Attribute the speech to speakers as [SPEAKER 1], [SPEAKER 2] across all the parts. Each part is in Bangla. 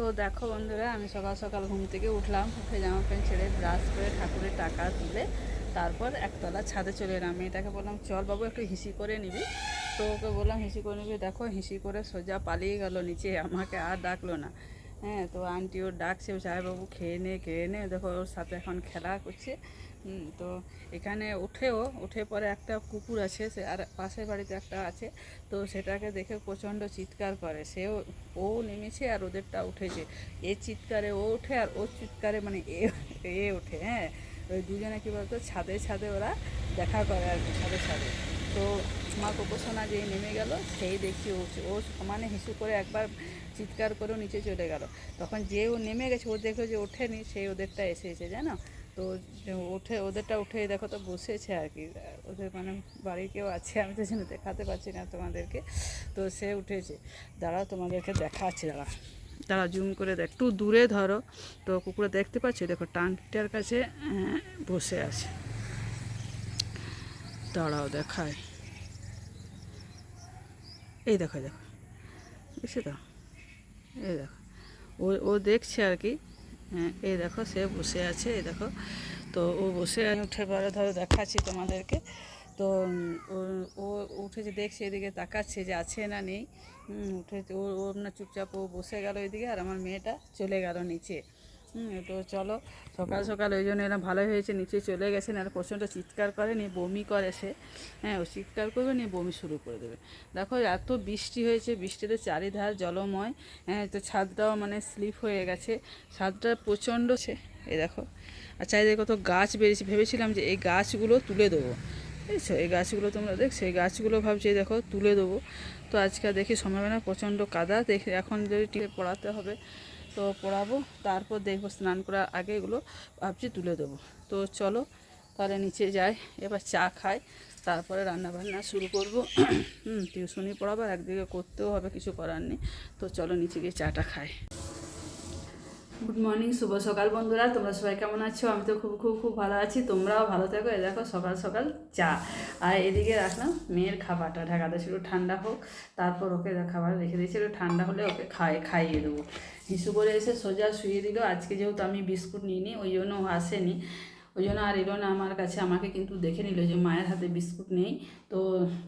[SPEAKER 1] তো দেখো বন্ধুরা, আমি সকাল সকাল ঘুম থেকে উঠলাম, উঠে জামা প্যান্ট ছেড়ে ব্রাশ করে ঠাকুরের টাকা তুলে তারপর একতলা ছাদে চলে এলাম। মেয়েটাকে বললাম, চল বাবু, একটু হিসি করে নিবি। তো ওকে বললাম, হিসি করে নিবি? দেখো, হিসি করে সোজা পালিয়ে গেল নিচে, আমাকে আর ডাকলো না। হ্যাঁ তো আন্টি ওর ডাকছে বাবু খেয়ে নে খেয়ে নে। দেখো, ওর সাথে এখন খেলা করছে। তো এখানে উঠেও, উঠে পরে একটা কুকুর আছে, সে আর পাশের বাড়িতে একটা আছে। তো সেটাকে দেখে প্রচণ্ড চিৎকার করে। সেও, ও নেমেছে আর ওদেরটা উঠেছে। এ চিৎকারে ও ওঠে আর ওর চিৎকারে মানে এ এ ওঠে হ্যাঁ। ওই দুজনে কী বলতো, ছাদে ছাদে ওরা দেখা করে আর কি, ছাদে ছাদে। তো মা কোপোষণা যেই নেমে গেল, সেই দেখছি ও ও সমানে হিসু করে একবার চিৎকার করেও নিচে চলে গেল। তখন যে ও নেমে গেছে, ও দেখল যে ওঠেনি, সেই ওদেরটা এসেছে, জানো? তো ওঠে, ওদেরটা উঠে দেখো তো বসেছে আর কি। ওদের মানে বাড়ির কেউ আছে, আমি তো জন্য দেখাতে পারছি না তোমাদেরকে। তো সে উঠেছে। দাঁড়াও, তোমাদেরকে দেখাচ্ছে দাঁড়া দাঁড়া জুম করে দেখ। একটু দূরে ধরো। তো কুকুরে দেখতে পাচ্ছি? দেখো টাংটিটার কাছে বসে আছে। দাঁড়াও দেখায় এই দেখো দেখো। বুঝছ তো? এই দেখো। ও ও দেখছে আর কি। হ্যাঁ এই দেখো, সে বসে আছে, এই দেখো। তো ও বসে উঠে পরে ধরো দেখাচ্ছি তোমাদেরকে। তো ও- ও উঠেছে দেখছে, এদিকে তাকাচ্ছে যে আছে না নেই। উঠে, ও ও না চুপচাপ, ও বসে গেল এদিকে, আর আমার মেয়েটা চলে গেল নিচে। তো চলো, সকাল সকাল ওই জন্য এরকম ভালোই হয়েছে, নিচে চলে গেছে না প্রচণ্ড চিৎকার করে, নিয়ে বমি করে সে। হ্যাঁ ও চিৎকার করবে, নিয়ে বমি শুরু করে দেবে। দেখো, এত বৃষ্টি হয়েছে, বৃষ্টিতে চারিধার জলময় হ্যাঁ তো ছাদটাও মানে স্লিপ হয়ে গেছে, ছাদটা প্রচণ্ড সে, এই দেখো। আর চারিদিকে কত গাছ বেরিয়েছে, ভেবেছিলাম যে এই গাছগুলো তুলে দেবো। বুঝছ এই গাছগুলো তোমরা দেখছ, এই গাছগুলো ভাবছি দেখো, তুলে দেবো। তো আজকে দেখি, সময় না, প্রচণ্ড কাদা, দেখে এখন যদি টিপে পড়াতে হবে। তো পড়াবো, তারপর দেখব স্নান করার আগে এগুলো ভাবছি তুলে দেবো। তো চলো তাহলে নিচে যাই, এবার চা খাই, তারপরে রান্না বান্না শুরু করব। টিউশনি পড়াবো একদিকে করতেও হবে, কিছু করার নেই। তো চলো নিচে গিয়ে চাটা খাই। গুড মর্নিং শুভ সকাল বন্ধুরা, তোমরা সবাই কেমন আছো? আমি তো খুব খুব খুব ভালো আছি। তোমরাও ভালো থাকো। এ দেখো, সকাল সকাল চা। আর এদিকে রাখলাম মেয়ের খাবারটা। ঢাকাতে ছিল ঠান্ডা হোক, তারপর ওকে খাবার রেখে দিয়েছি। একটু ঠান্ডা হলে ওকে খাই, খাইয়ে দেবো। হিসু করে এসে সোজা শুয়ে দিল। আজকে যেহেতু আমি বিস্কুট নিইনি, ওই জন্য আসেনি। ওই জন্য আর এলো না আমার কাছে। আমাকে কিন্তু দেখে নিল যে মায়ের হাতে বিস্কুট নেই। তো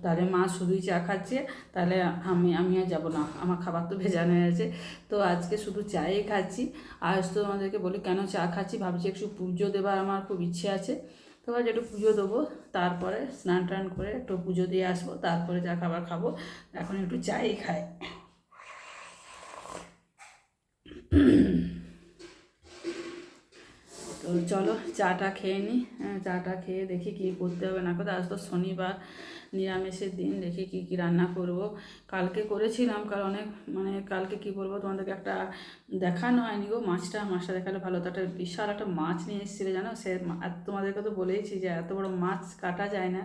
[SPEAKER 1] তাহলে মা শুধুই চা খাচ্ছে। তাহলে আমি আমি আর যাব না। আমার খাবার তো ভেজানো হয়ে আছে তো আজকে শুধু চাই খাচ্ছি। আর তো আমাদেরকে বলি, কেন চা খাচ্ছি? ভাবছি একটু পুজো দেবার আমার খুব ইচ্ছে আছে। তো আজ একটু পুজো দেবো। তারপরে স্নান টান করে একটু পুজো দিয়ে আসব। তারপরে যা খাবার খাব। এখন একটু চাই খাই। তো চলো চাটা খেয়ে নিই হ্যাঁ চাটা খেয়ে দেখি কী করতে হবে। না করতে আজ তো শনিবার, নিরামিষের দিন, দেখি কী কী রান্না করব। কালকে করেছিলাম, কারণ অনেক মানে কালকে কী বলব, তোমাদেরকে একটা দেখানো হয়নি গো, মাছটা। মাছটা দেখালে ভালো তো একটা বিশাল একটা মাছ নিয়ে এসেছিল, জানো? সে তোমাদেরকে তো বলেইছি যে এত বড় মাছ কাটা যায় না।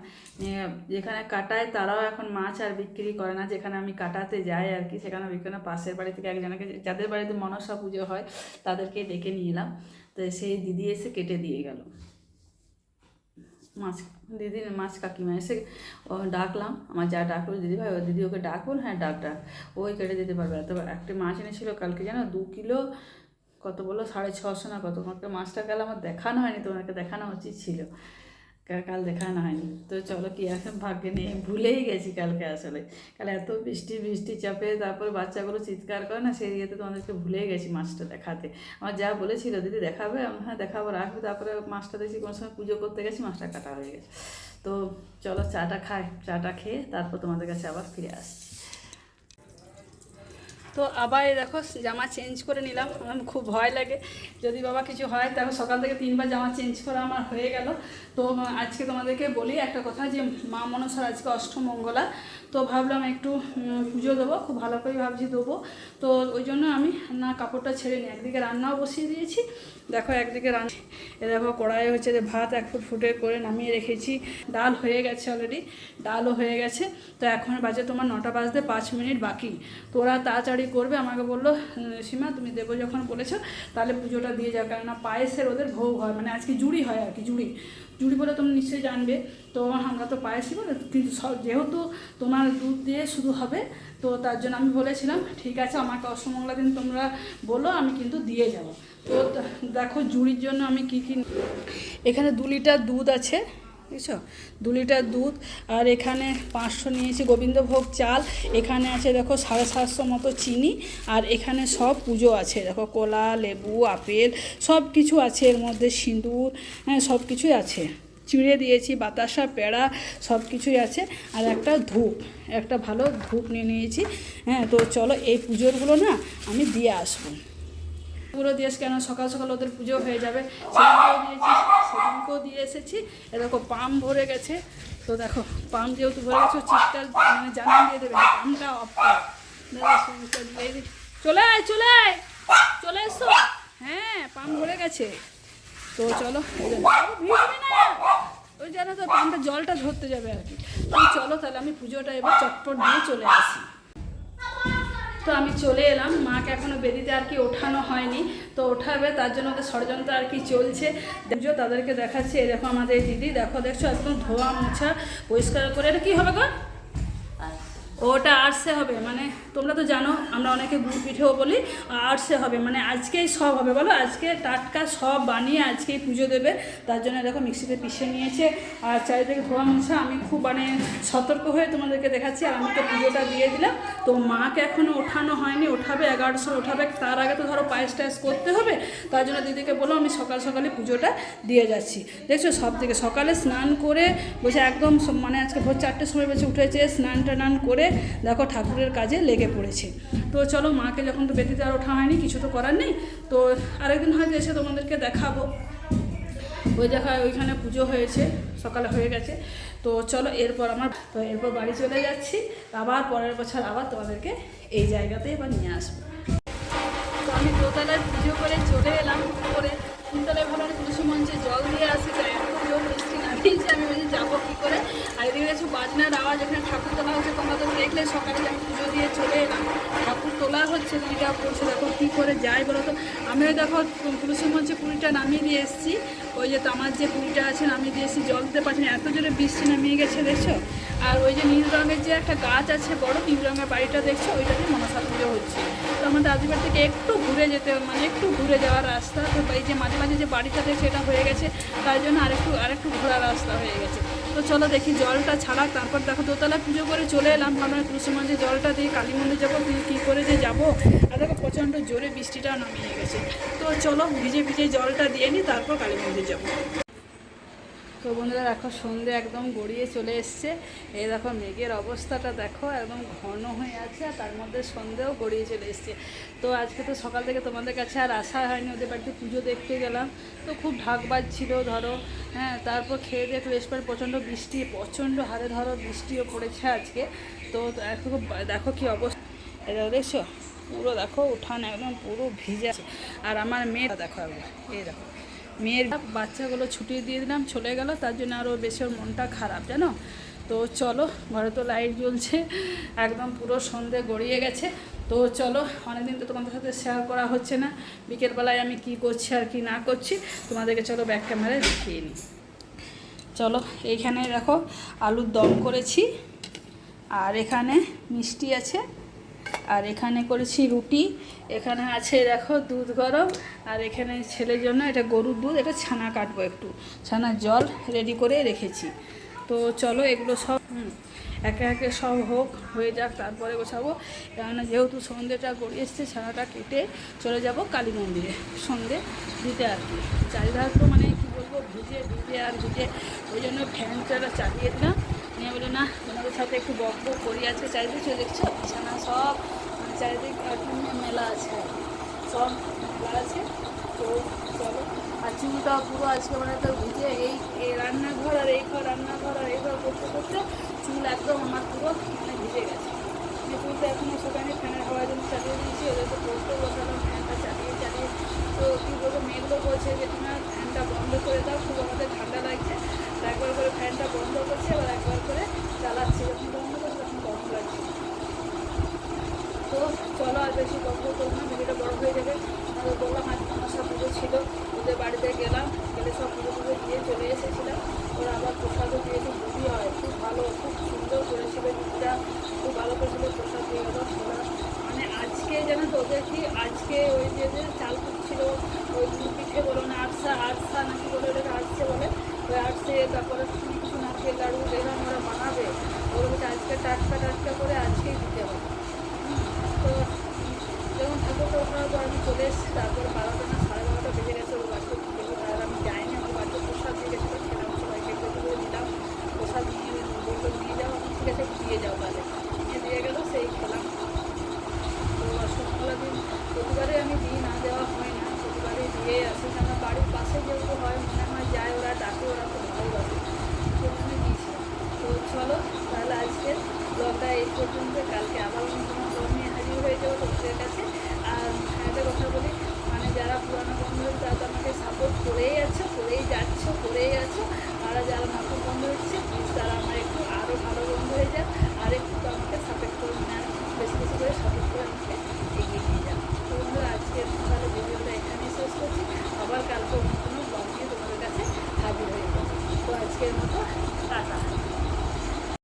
[SPEAKER 1] যেখানে কাটায় তারাও এখন মাছ আর বিক্রি করে না। যেখানে আমি কাটাতে যাই আর কি, সেখানে বিক্রি পাশের বাড়ি থেকে একজনকে, যাদের বাড়িতে মনসা পুজো হয় তাদেরকে ডেকে নিয়ে এলাম। তো সেই দিদি এসে কেটে দিয়ে গেল। মাছ, দিদি, মাছ কাকিমা এসে ও ডাকলাম। আমার যা ডাকলো, দিদি ভাই, ও দিদি ওকে ডাকুন হ্যাঁ ডাক ডাক। ওই কেটে দিতে পারবে তো একটা মাছ এনেছিল কালকে জানো? দু কিলো, কত বলল? সাড়ে ছশো না কত? মাছটা গেলে আমার দেখানো হয়নি, তোমাকে দেখানো উচিত ছিল। কাল দেখানো হয়নি। তো চলো কি এখন ভাগ্যে নিয়ে ভুলেই গেছি কালকে আসলে। কাল এত বৃষ্টি বৃষ্টি চাপে তারপর বাচ্চাগুলো চিৎকার করে না সেই ইয়েতে তোমাদেরকে ভুলেই গেছি মাছটা দেখাতে। আমার যা বলেছিল দিদি দেখাবে? আমি, হ্যাঁ দেখাবো রাখবে। তারপরে মাছটা দেখছি কোনো সময় পুজো করতে গেছি মাছটা কাটা হয়ে গেছে। তো চলো চাটা খাই চাটা খেয়ে তারপর তোমাদের কাছে আবার ফিরে আসছি। তো আবার দেখো জামা চেঞ্জ করে নিলাম। আমার খুব ভয় লাগে। যদি বাবা কিছু হয়, তাহলে সকাল থেকে তিনবার জামা চেঞ্জ করা আমার হয়ে গেল। তো আজকে তোমাদেরকে বলি একটা কথা যে, মা মনসার আজকে অষ্টমঙ্গলা তো ভাবলাম একটু পুজো দেবো, খুব ভালো করে ভাবছি দেবো। তো ওই জন্য আমি না, কাপড়টা ছেড়ে নিই একদিকে রান্নাও বসিয়ে দিয়েছি। দেখো একদিকে রান্না এ দেখো কড়াই হচ্ছে যে ভাত এক ফুট ফুটে করে নামিয়ে রেখেছি। ডাল হয়ে গেছে অলরেডি ডালও হয়ে গেছে। তো এখন বাজে তোমার নটা বাজতে পাঁচ মিনিট বাকি। তো ওরা তাড়াতাড়ি করবে, আমাকে বলল সীমা, তুমি দেবো যখন বলেছ, তাহলে পুজোটা দিয়ে যাও, কেননা পায়েসের ওদের ভোগ হয় মানে আজকে জুড়ি হয় আর কি, জুড়ি। জুড়ি বলে তুমি নিশ্চয়ই জানবে, তো আমরা তো পায়েসই বলে, কিন্তু যেহেতু তোমার দুধ দিয়ে শুধু হবে, তো তার জন্য আমি বলেছিলাম, ঠিক আছে, আমাকে অষ্টমঙ্গলা দিন, তোমরা বলো, আমি কিন্তু দিয়ে যাব। তো, দেখো, জুড়ির জন্য আমি কী কী, এখানে দু লিটার দুধ আছে। বুঝছ? দু লিটার দুধ, আর এখানে পাঁচশো নিয়েছি গোবিন্দভোগ চাল, এখানে আছে দেখো সাড়ে সাতশো মতো চিনি, আর এখানে সব পুজো আছে। দেখো কলা, লেবু, আপেল, সব কিছু আছে এর মধ্যে, সিঁদুর হ্যাঁ সব কিছুই আছে। চিড়ে দিয়েছি, বাতাসা, পেড়া, সব কিছুই আছে। আর একটা ধূপ, একটা ভালো ধূপ নিয়ে নিয়েছি। হ্যাঁ তো চলো এই পুজোরগুলো না আমি দিয়ে আসব। পুরো দিয়ে কেন সকাল সকাল ওদের পুজো হয়ে যাবে? সেদিনকেও দিয়ে এসেছি। এ দেখো, পাম ভরে গেছে। তো দেখো, পাম যেহেতু ভরে গেছে চিপটা মানে জানান দিয়ে দেবে, পামটা অফ কর। চলে আয় চলে আয়, চলে এসো। হ্যাঁ পাম ভরে গেছে। তো চলো ওই জানো তো পামটা জলটা ধরতে যাবে আর কি। তো চলো, তাহলে আমি পুজোটা এবার চটপট দিয়ে চলে আসি। তো আমি চলে এলাম। মাকে এখনও বেদিতে আর কি ওঠানো হয়নি। তো ওঠাবে, তার জন্য ওদের ষড়যন্ত্র আর কি চলছে। দেখো তাদেরকে দেখাচ্ছে। এরকম দেখো আমাদের দিদি, দেখো, দেখছ, একদম ধোয়া মোছা, পরিষ্কার করে। এটা কী হবে গো? ওটা আর্টসে হবে মানে তোমরা তো জানো, আমরা অনেকে গুড় পিঠেও বলি আর্টসে হবে মানে আজকেই সব হবে, বলো? আজকে টাটকা সব বানিয়ে আজকেই পুজো দেবে, তার জন্য দেখো মিক্সিতে পিষে নিয়েছে, আর চারিদিকে ধোয়া মোছা, আমি খুব মানে সতর্ক হয়ে তোমাদেরকে দেখাচ্ছি, আর আমি তো পুজোটা দিয়ে দিলাম, তো মাকে এখনও ওঠানো হয়নি, ওঠাবে এগারোটার ওঠাবে, তার আগে তো ধরো পায়েস টায়েস করতে হবে, তার জন্য দিদিকে বলো, আমি সকাল সকালে পুজোটা দিয়ে যাচ্ছি। দেখছ, সব থেকে সকালে স্নান করে বসে একদম মানে আজকে ভোর চারটের সময় বসে উঠেছে, স্নান টান করে দেখো ঠাকুরের কাজে লেগে পড়েছে। তো চলো মাকে যখন তো বেদিতে আর ওঠা হয়নি, কিছু তো করার নেই, তো আরেকদিন হয়তো এসে তোমাদেরকে দেখাবো। ওই দেখা ওইখানে পুজো হয়েছে, সকালে হয়ে গেছে। তো চলো এরপর আমার, তো এরপর বাড়ি চলে যাচ্ছি, আবার পরের বছর আবার তোমাদেরকে এই জায়গাতেই এবার নিয়ে আসব। তো আমি দোতলায় পুজো করে চলে এলাম করে তিনতলায় ভালো তুলসী মঞ্চে জল দিয়ে আসি তো এত জোর আমি বলছি যাব কী করে? আর এদিকে কিছু বাজনার আওয়াজ এখানে ঠাকুর তোলা হচ্ছে তোমরা তো দেখলে সকালে আমি পুজো দিয়ে চলে এলাম। ঠাকুর তোলা হচ্ছে দিদিটা পড়ছে দেখো কী করে যায় বলো তো? আমিও দেখো তুলসী মঞ্চে পুরীটা নামিয়ে দিয়ে এসেছি। ওই যে তামার যে পুরীটা আছে নামিয়ে দিয়ে এসেছি, জল দিতে পারছি না, এত জোরে বৃষ্টি নামিয়ে গেছে, দেখছ? আর ওই যে নীল রঙের যে একটা গাছ আছে বড়, নীল রঙের বাড়িটা দেখছ? ওইটাতে মনসা পুজো হচ্ছে। তো আমাদের আদিবার থেকে একটু ঘুরে যেতে মানে একটু ঘুরে যাওয়ার রাস্তা, তো এই যে মাঝে মাঝে যে বাড়িটা দেখছে, এটা হয়ে গেছে, তার জন্য আরেকটু আরেকটু ঘোরার রাস্তা হয়ে গেছে। তো চলো দেখি জলটা ছাড়া তারপর দেখো দোতলা পুজো করে চলে এলাম। ভাবলাম তুলসী মঞ্জে জলটা দিয়ে কালী মন্দির যাব কিন্তু কী করে যে যাব। আর দেখো প্রচণ্ড জোরে বৃষ্টিটা নামিয়ে গেছে। তো চলো ভিজে ভিজে জলটা দিয়ে নিই তারপর কালী মন্দির যাব। তো বন্ধুরা দেখো সন্ধে একদম গড়িয়ে চলে এসছে। এই দেখো মেঘের অবস্থাটা দেখো, একদম ঘন হয়ে আছে আর তার মধ্যে সন্ধেও গড়িয়ে চলে এসছে। তো আজকে তো সকাল থেকে তোমাদের কাছে আর আসা হয়নি ওদের বাড়িতে পুজো দেখতে গেলাম। তো খুব ঢাক বাজছিল ধরো হ্যাঁ তারপর খেয়ে দিয়ে এসে পরে প্রচণ্ড বৃষ্টি, প্রচণ্ড হারে ধরো বৃষ্টিও পড়েছে আজকে। তো দেখো দেখো কি অবস্থা। এটা দেখছ? পুরো দেখো, উঠান একদম পুরো ভিজে আর আমার মেয়ে, দেখো একবার, এই দেখো। মেয়ের বাচ্চাগুলো ছুটিয়ে দিয়ে দিলাম, চলে গেল, তার জন্য আরও বেশি ওর মনটা খারাপ, জানো? তো চলো, ঘরে তো লাইট জ্বলছে, একদম পুরো সন্ধে গড়িয়ে গেছে। তো চলো, অনেকদিন তো তোমাদের সাথে শেয়ার করা হচ্ছে না, বিকেলবেলায় আমি কি করছি আর কি না করছি, তোমাদেরকে চলো ব্যাক ক্যামেরায় দেখিয়ে নিই। চলো, এইখানে দেখো, আলুর দম করেছি, আর এখানে মিষ্টি আছে। আর এখানে করেছি রুটি, এখানে আছে দেখো দুধ গরম, আর এখানে ছেলের জন্য এটা গরুর দুধ, এটা ছানা কাটবো একটু। ছানার জল রেডি করে রেখেছি। তো চলো এগুলো সব একে একে সব হোক, হয়ে যাক, তারপরে গোছাবো। কেননা যেহেতু সন্ধ্যেটা গড়িয়ে এসছে, ছানাটা কেটে চলে যাব কালী মন্দিরে। সন্ধে দিতে আর কি। চারিধার তো মানে কী বলব, ভিজে ভিজে আর ভিজে। ওই জন্য ফ্যানটা চালিয়ে দিলাম। নিয়ে বলে না, তোমাদের সাথে একটু বক বক করি আছে চারিদিকে দেখছ? বিছানা সব মানে চারিদিক কি মেলা আছে। সব মেলা আছে, তো চলো। আর চুলটা পুরো আজকে মানে তো ভিজে, এই রান্নাঘর আর এই ঘর, রান্নাঘর আর এই ঘর করতে করতে চুল একদম আমার পুরো মানে ভিজে গেছে। যে চুলটা এখনও সেখানে ফ্যানের হাওয়ার জন্য চালিয়ে দিয়েছি ওদের তো পড়তে বসালাম, ফ্যানটা চালিয়ে চালিয়ে। তো কী বলব, মেয়েগুলো বলছে যে, তোমার ফ্যানটা বন্ধ করে দাও, খুব আমাদের ঠান্ডা একবার করে ফ্যানটা বন্ধ করছি, আবার একবার করে চালাচ্ছি যখন বন্ধ করছি তখন গরম লাগছে। তো চলো আর বেশি বন্ধ করব না, ভিডিওটা বড় হয়ে যাবে। যে লাড়ু যেরকম ওরা বানাবে, ওরকম আজকে টাটকা টাটকা করে আজকেই দিতে হবে। তো যেমন ঠাকুর ওঠার পর আমি চলে এসেছি, তারপর বারোটা না সাড়ে বারোটা বেজে গেছে ওর বাচ্চা আর আমি যাইনি আমার বাচ্চা প্রসাদ দিয়ে গেছিলাম খেলাম সবাইকে একটু করে দিলাম, প্রসাদ নিয়ে বলল নিয়ে যাও ঠিক আছে, দিয়ে যাও তাহলে। দিয়ে গেলো, সেই খেলাম।